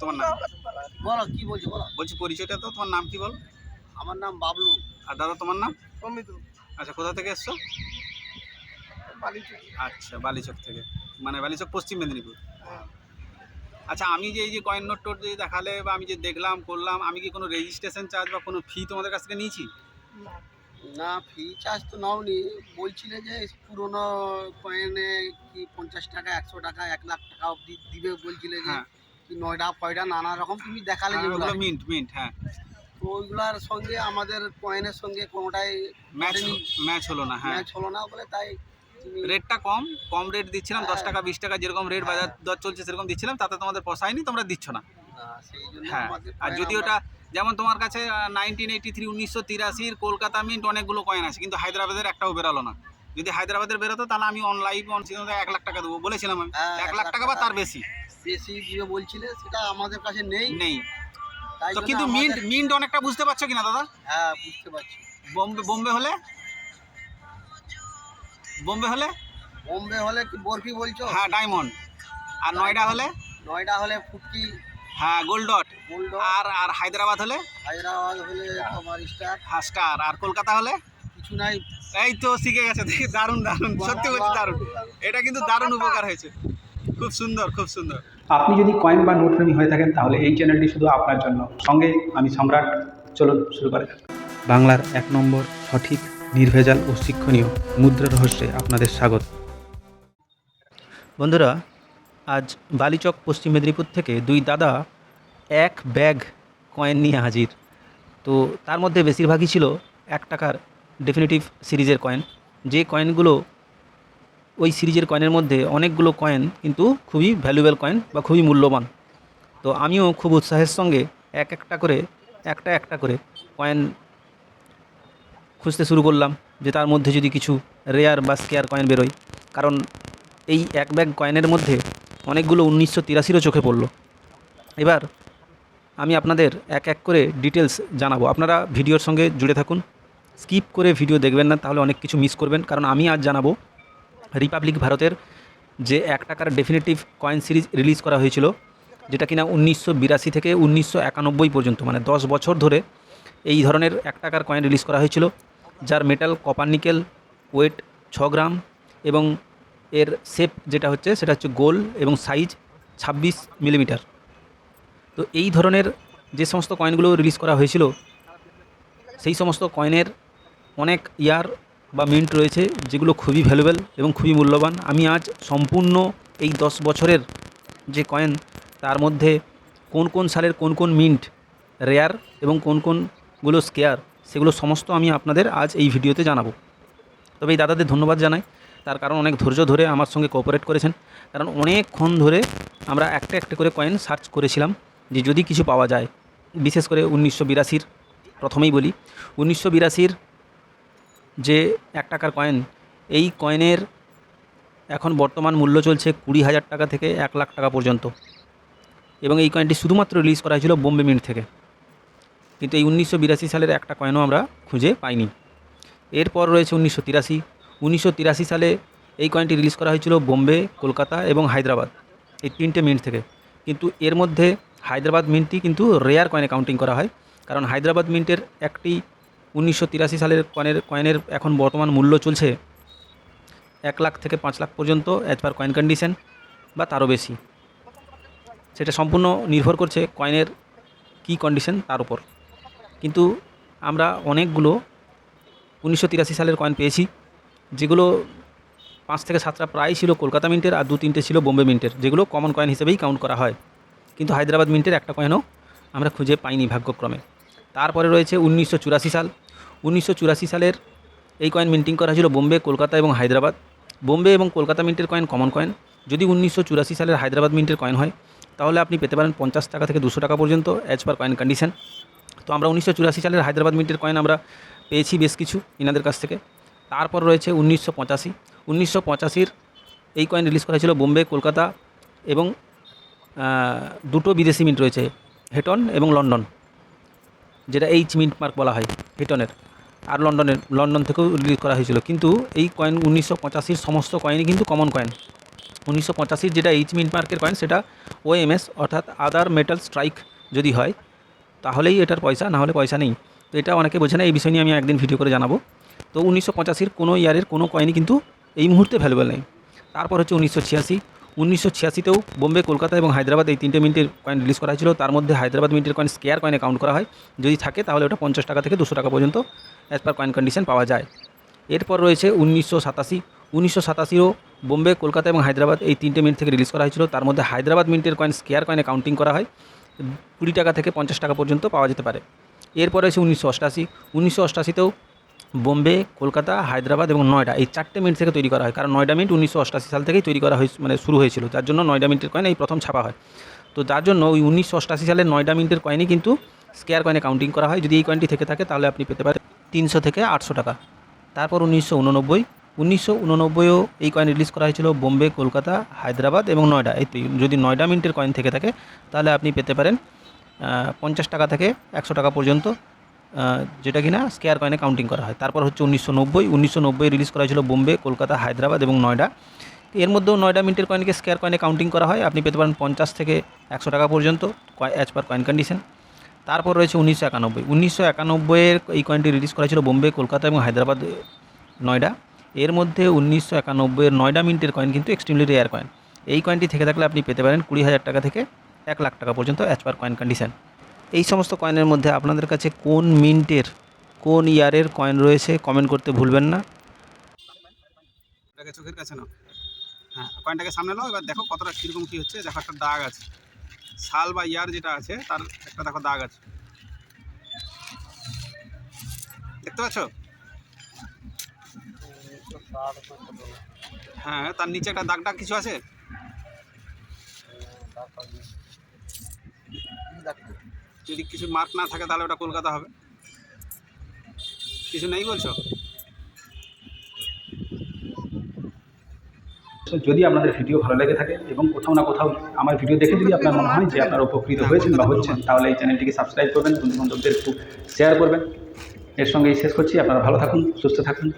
তোমার নাম? বলো কি বলছো বলো। বলছি পরিচয়টা তো তোমার নাম কি বল? আমার নাম বাবলু। আর দাদা তোমার নাম? অমিত আচ্ছা কোথা থেকে এসছো? আচ্ছা বালিচক থেকে। মানে বালিচক পশ্চিম মেদিনীপুর। আচ্ছা আমি যে এই যে কয়েন নোট টোট যে দেখালে বা আমি যে দেখলাম করলাম আমি কি কোনো রেজিস্ট্রেশন চার্জ বা কোনো ফি তোমাদের কাছ থেকে নিয়েছি? না। ফি চার্জ তো নাওনি। বলছিলে যে পুরোনো কয়েনে কি পঞ্চাশ টাকা একশো টাকা এক লাখ টাকা অবধি দিবে বলছিলে যে হ্যাঁ কি নয়ডা ফয়ডা নানা রকম তুমি দেখালে যেগুলো ওগুলো মিন্ট মিন্ট হ্যাঁ। তো ওইগুলার সঙ্গে আমাদের কয়েনের সঙ্গে কোনোটাই ম্যাচ। ম্যাচ হলো না হ্যাঁ। ম্যাচ হলো না বলে তাই রেটটা কম কম রেট দিচ্ছিলাম দশ হ্যাঁ। টাকা বিশ টাকা যেরকম রেট বাজার দর চলছে সেরকম দিচ্ছিলাম তাতে তোমাদের পোষায়নি তোমরা দিচ্ছ না। হ্যাঁ আর যদি ওটা যেমন তোমার কাছে নাইনটিন এইটি থ্রি উনিশশো তিরাশির কলকাতা মিন্ট অনেকগুলো কয়েন আছে কিন্তু হায়দ্রাবাদের একটাও বেরোলো না। যদি হায়দ্রাবাদের বেরোতো তাহলে আমি অন লাইভ এক লাখ টাকা দেবো বলেছিলাম আমি। হ্যাঁ, এক লাখ টাকা বা তার বেশি। বেশি দিবে বলছিলে সেটা আমাদের কাছে নেই। নেই। তাই তো জন্য কিন্তু মিন্ট আমাদের- মিন্ট অনেকটা বুঝতে পারছ কিনা দাদা? হ্যাঁ বুঝতে পারছি। বোম্বে বোম্বে হলে? বোম্বে হলে? বোম্বে হলে কি বরফি বলছো? হ্যাঁ ডায়মন্ড। আর নয়ডা হলে? নয়ডা হলে ফুটকি। হ্যাঁ গোল্ড ডট গোল্ড আর আর হায়দ্রাবাদ হলে? হায়দ্রাবাদ হলে তোমার স্টার। হ্যাঁ স্টার। আর কলকাতা হলে? কিছু নাই। এই তো শিখে গেছে দেখি দারুণ দারুণ। সত্যি বলছি দারুণ। এটা কিন্তু দারুণ উপকার হয়েছে। খুব সুন্দর খুব সুন্দর। আপনি যদি কয়েন বা নোট প্রেমী হয়ে থাকেন, তাহলে এই চ্যানেলটি শুধু আপনার জন্য। সঙ্গে আমি সম্রাট, চলুন শুরু করা বাংলার এক নম্বর সঠিক, নির্ভেজাল ও শিক্ষণীয় মুদ্রা রহস্যে আপনাদের স্বাগত। বন্ধুরা, আজ বালিচক পশ্চিম মেদিনীপুর থেকে দুই দাদা এক ব্যাগ কয়েন নিয়ে হাজির। তো তার মধ্যে বেশিরভাগই ছিল এক টাকার ডেফিনেটিভ সিরিজের কয়েন যে কয়েনগুলো ওই সিরিজের কয়েনের মধ্যে অনেকগুলো কয়েন কিন্তু খুবই ভ্যালুয়েবল কয়েন বা খুবই মূল্যবান। তো আমিও খুব উৎসাহের সঙ্গে এক একটা করে, একটা একটা করে কয়েন খুঁজতে শুরু করলাম যে তার মধ্যে যদি কিছু রেয়ার বা স্কেয়ার কয়েন বেরোয়। কারণ এই এক ব্যাগ কয়েনের মধ্যে অনেকগুলো উনিশশো তিরাশিরও চোখে পড়ল। এবার আমি আপনাদের এক এক করে ডিটেলস জানাব। আপনারা ভিডিওর সঙ্গে জুড়ে থাকুন। স্কিপ করে ভিডিও দেখবেন না, তাহলে অনেক কিছু মিস করবেন। কারণ আমি আজ জানাব রিপাবলিক ভারতের যে এক টাকার ডেফিনেটিভ কয়েন সিরিজ রিলিজ করা হয়েছিল, যেটা কিনা উনিশশো বিরাশি থেকে উনিশশো একানব্বই পর্যন্ত মানে দশ বছর ধরে এই ধরনের এক টাকার কয়েন রিলিজ করা হয়েছিল, যার মেটাল কপার নিকেল ওয়েট ছ গ্রাম এবং এর শেপ যেটা হচ্ছে সেটা হচ্ছে গোল এবং সাইজ ছাব্বিশ মিলিমিটার তো এই ধরনের যে সমস্ত কয়েনগুলো রিলিজ করা হয়েছিল, সেই সমস্ত কয়েনের অনেক ইয়ার বা মিন্ট রয়েছে, যেগুলো খুবই ভ্যালুয়েবল এবং খুবই মূল্যবান। আমি আজ সম্পূর্ণ এই দশ বছরের যে কয়েন তার মধ্যে কোন কোন সালের কোন কোন মিন্ট রেয়ার এবং কোন কোনগুলো স্কেয়ার সেগুলো সমস্ত আমি আপনাদের আজ এই ভিডিওতে জানাব। তবে এই দাদাদের ধন্যবাদ জানাই। তার কারণ অনেক ধৈর্য ধরে আমার সঙ্গে কোঅপারেট করেছেন। কারণ অনেকক্ষণ ধরে আমরা একটা একটা করে কয়েন সার্চ করেছিলাম, যে যদি কিছু পাওয়া যায়। বিশেষ করে উনিশশো বিরাশির, প্রথমেই বলি, উনিশশো বিরাশির যে এক টাকার কয়েন এই কয়েনের এখন বর্তমান মূল্য চলছে কুড়ি হাজার টাকা থেকে এক লাখ টাকা পর্যন্ত। এবং এই কয়েনটি শুধুমাত্র রিলিজ করা হয়েছিল বোম্বে মিন্ট থেকে। কিন্তু এই উনিশশো বিরাশি সালের একটা কয়েনও আমরা খুঁজে পাইনি। এরপর রয়েছে উনিশশো তিরাশি। উনিশশো তিরাশি সালে এই কয়েনটি রিলিজ করা হয়েছিল বোম্বে, কলকাতা এবং হায়দ্রাবাদ, এই তিনটে মিন্ট থেকে। কিন্তু এর মধ্যে হায়দ্রাবাদ মিন্টটি কিন্তু রেয়ার কয়েনে কাউন্টিং করা হয়। কারণ হায়দ্রাবাদ মিন্টের একটি উনিশশো তিরাশি সালের কয়েনের কয়েনের এখন বর্তমান মূল্য চলছে এক লাখ থেকে পাঁচ লাখ পর্যন্ত অ্যাজ পার কয়েন কন্ডিশন বা তারও বেশি। সেটা সম্পূর্ণ নির্ভর করছে কয়েনের কী কন্ডিশন তার উপর। কিন্তু আমরা অনেকগুলো উনিশশো তিরাশি সালের কয়েন পেয়েছি, যেগুলো পাঁচ থেকে সাতটা প্রায় ছিল কলকাতা মিন্টের আর দু তিনটে ছিল বোম্বে মিন্টের, যেগুলো কমন কয়েন হিসেবেই কাউন্ট করা হয়। কিন্তু হায়দ্রাবাদ মিন্টের একটা কয়েনও আমরা খুঁজে পাইনি ভাগ্যক্রমে। তারপরে রয়েছে উনিশশো চুরাশি সাল উনিশশো চুরাশি সালের এই কয়েন মিন্টিং করা হয়েছিল বোম্বে, কলকাতা এবং হায়দ্রাবাদ। বোম্বে এবং কলকাতা মিন্টের কয়েন কমন কয়েন যদি উনিশশো চুরাশি সালের হায়দ্রাবাদ মিন্টের কয়েন হয়, তাহলে আপনি পেতে পারেন পঞ্চাশ টাকা থেকে দুশো টাকা পর্যন্ত অ্যাজ পার কয়েন কন্ডিশন তো আমরা উনিশশো চুরাশি সালের হায়দ্রাবাদ মিন্টের কয়েন আমরা পেয়েছি বেশ কিছু ইনাদের কাছ থেকে। তারপর রয়েছে উনিশশো পঁচাশি। উনিশশো পঁচাশির এই কয়েন রিলিজ করা হয়েছিল বোম্বে, কলকাতা এবং দুটো বিদেশি মিন্ট রয়েছে, হেটন এবং লন্ডন, যেটা এইচ মিন্ট মার্ক বলা হয়। হেটনের আর লন্ডনের লন্ডন থেকেও রিলিজ করা হয়েছিল। কিন্তু এই কয়েন উনিশশো পঁচাশির সমস্ত কয়েনই কিন্তু কমন কয়েন উনিশশো পঁচাশির যেটা এইচ মিন্ট মার্কের কয়েন সেটা ওএমএস অর্থাৎ আদার মেটাল স্ট্রাইক যদি হয়, তাহলেই এটার পয়সা, না হলে পয়সা নেই। তো এটা অনেকে বোঝে না, এই বিষয় নিয়ে আমি একদিন ভিডিও করে জানাব। তো উনিশশো পঁচাশির কোনো ইয়ারের কোনো কয়েনই কিন্তু এই মুহূর্তে ভ্যালুয়েবল নেই। তারপর হচ্ছে উনিশশো ছিয়াশি। উনিশশো ছিয়াশিতেও বোম্বে, কলকাতা এবং হায়দ্রাবাদ এই তিনটে মিনিটের কয়েন রিলিজ করা হয়েছিল। তার মধ্যে হায়দ্রাবাদ মিনিটের কয়েন স্কেয়ার কয়েনে কাউন্ট করা হয়। যদি থাকে তাহলে ওটা পঞ্চাশ টাকা থেকে দুশো টাকা পর্যন্ত অ্যাজ পার কয়েন কন্ডিশন পাওয়া যায়। এরপর রয়েছে উনিশশো সাতাশি। উনিশশো সাতাশিও বোম্বে, কলকাতা এবং হায়দ্রাবাদ এই তিনটে মিনিট থেকে রিলিজ করা হয়েছিল। তার মধ্যে হায়দ্রাবাদ মিনিটের কয়েন স্কেয়ার কয়েনে কাউন্টিং করা হয়। কুড়ি টাকা থেকে পঞ্চাশ টাকা পর্যন্ত পাওয়া যেতে পারে। এরপর রয়েছে উনিশশো অষ্টাশি উনিশশো অষ্টাশিতেও বোম্বে, কলকাতা, হায়দ্রাবাদ এবং নয়ডা এই চারটে মিনিট থেকে তৈরি করা হয়। কারণ নয়ডা মিনিট উনিশশো অষ্টাশি সাল থেকেই তৈরি করা হয়েছে মানে শুরু হয়েছিল। যার জন্য নয়ডা মিনিটের কয়েন এই প্রথম ছাপা হয়। তো যার জন্য ওই উনিশশো অষ্টাশি সালের নয়ডা মিনিটের কয়েনই কিন্তু স্কেয়ার কয়েনে কাউন্টিং করা হয়। যদি এই কয়েনটি থেকে থাকে, তাহলে আপনি পেতে পারেন তিনশো থেকে আটশো টাকা। তারপর উনিশশো উননব্বই। উনিশশো উননব্বইও এই কয়েন রিলিজ করা হয়েছিল বোম্বে, কলকাতা, হায়দ্রাবাদ এবং নয়ডা। এই যদি নয়ডা মিনিটের কয়েন থেকে থাকে, তাহলে আপনি পেতে পারেন পঞ্চাশ টাকা থেকে একশো টাকা পর্যন্ত। যেটা কিনা স্কেয়ার কয়েনে কাউন্টিং করা হয়। তারপর হচ্ছে উনিশশো নব্বই উনিশশো নব্বই রিলিজ করা হয়েছিল বোম্বে, কলকাতা, হায়দ্রাবাদ এবং নয়ডা। এর মধ্যেও নয়ডা মিনিটের কয়েনকে স্কেয়ার কয়েনে কাউন্টিং করা হয়। আপনি পেতে পারেন পঞ্চাশ থেকে একশো টাকা পর্যন্ত অ্যাজ পার কয়েন কন্ডিশন তারপর রয়েছে উনিশশো একানব্বই। উনিশশো একানব্বইয়ের এই কয়েনটি রিলিজ করা হয়েছিল বোম্বে, কলকাতা এবং হায়দ্রাবাদ, নয়ডা। এর মধ্যে উনিশশো একানব্বইয়ের নয়ডা মিনিটের কয়েন কিন্তু এক্সট্রিমলি রেয়ার কয়েন এই কয়েনটি থেকে থাকলে আপনি পেতে পারেন কুড়ি হাজার টাকা থেকে এক লাখ টাকা পর্যন্ত অ্যাজ পার কয়েন কন্ডিশন এই সমস্ত কয়েনের মধ্যে আপনাদের কাছে কোন মিন্টের, কোন ইয়ারের কয়েন রয়েছে কমেন্ট করতে ভুলবেন না। চোখের কাছে নাও। হ্যাঁ কয়েনটাকে সামনে নাও, এবার দেখো কতটা কীরকম কী হচ্ছে। দেখো একটা দাগ আছে। সাল বা ইয়ার যেটা আছে, তার একটা দেখো দাগ আছে। দেখতে পাচ্ছ? হ্যাঁ তার নিচে একটা দাগ দাগ কিছু আছে? যদি কিছু মার্ক না থাকে তাহলে ওটা কলকাতা হবে। কিছু নেই বলছো? যদি আপনাদের ভিডিও ভালো লেগে থাকে এবং কোথাও না কোথাও আমার ভিডিও দেখে যদি আপনার মনে হয় যে আপনারা উপকৃত হয়েছেন বা হচ্ছেন, তাহলে এই চ্যানেলটিকে সাবস্ক্রাইব করবেন বন্ধু বান্ধবদের একটু শেয়ার করবেন। এর সঙ্গেই শেষ করছি। আপনারা ভালো থাকুন, সুস্থ থাকুন।